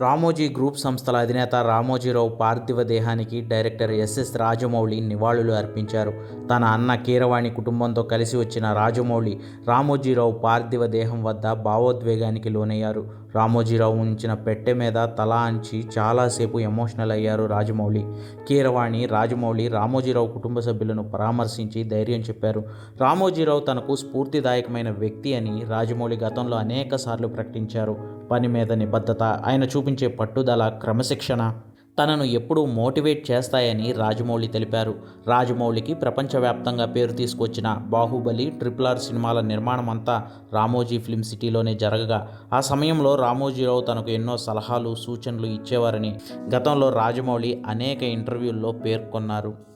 Ramoji group సంస్థల అధినేత రామోజీరావు పార్థివ దేహానికి డైరెక్టర్ ఎస్ఎస్ రాజమౌళి నివాళులు అర్పించారు. తన అన్న కీరవాణి కుటుంబంతో కలిసి వచ్చిన రాజమౌళి రామోజీరావు పార్థివ దేహం వద్ద భావోద్వేగానికి లోనయ్యారు. రామోజీరావు ఉంచిన పెట్టె మీద తల అంచి చాలాసేపు ఎమోషనల్ అయ్యారు రాజమౌళి. కీరవాణి రాజమౌళి రామోజీరావు కుటుంబ సభ్యులను పరామర్శించి ధైర్యం చెప్పారు. రామోజీరావు తనకు స్ఫూర్తిదాయకమైన వ్యక్తి అని రాజమౌళి గతంలో అనేకసార్లు ప్రకటించారు. పని మీద నిబద్ధత ఆయన చూపించే పట్టుదల క్రమశిక్షణ తనను ఎప్పుడూ మోటివేట్ చేస్తాయని రాజమౌళి తెలిపారు. రాజమౌళికి ప్రపంచవ్యాప్తంగా పేరు తీసుకొచ్చిన బాహుబలి ట్రిపుల్ ఆర్ సినిమాల నిర్మాణం అంతా రామోజీ ఫిల్మ్ సిటీలోనే జరగగా ఆ సమయంలో రామోజీరావు తనకు ఎన్నో సలహాలు సూచనలు ఇచ్చేవారని గతంలో రాజమౌళి అనేక ఇంటర్వ్యూల్లో పేర్కొన్నారు.